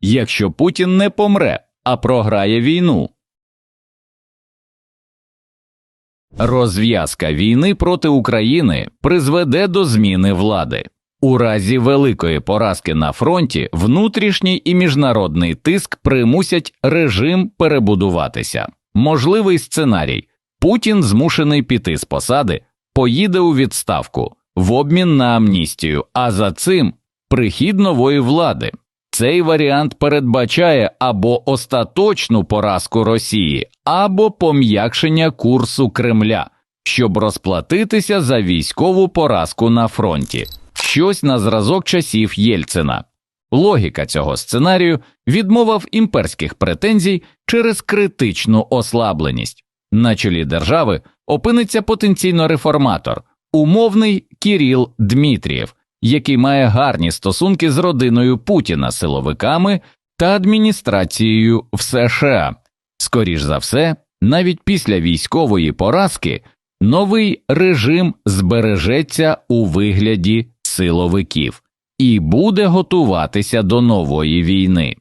якщо Путін не помре, а програє війну. Розв'язка війни проти України призведе до зміни влади. У разі великої поразки на фронті внутрішній і міжнародний тиск примусять режим перебудуватися. Можливий сценарій Путін змушений піти з посади, поїде у відставку в обмін на амністію, а за цим прихід нової влади. Цей варіант передбачає або остаточну поразку Росії, або пом'якшення курсу Кремля, щоб розплатитися за військову поразку на фронті, щось на зразок часів Єльцина. Логіка цього сценарію відмова в імперських претензій через критичну ослабленість. На чолі держави опиниться потенційно реформатор, умовний Кіріл Дмитрієв, який має гарні стосунки з родиною Путіна, силовиками та адміністрацією в США. Скоріш за все, навіть після військової поразки новий режим збережеться у вигляді силовиків і буде готуватися до нової війни.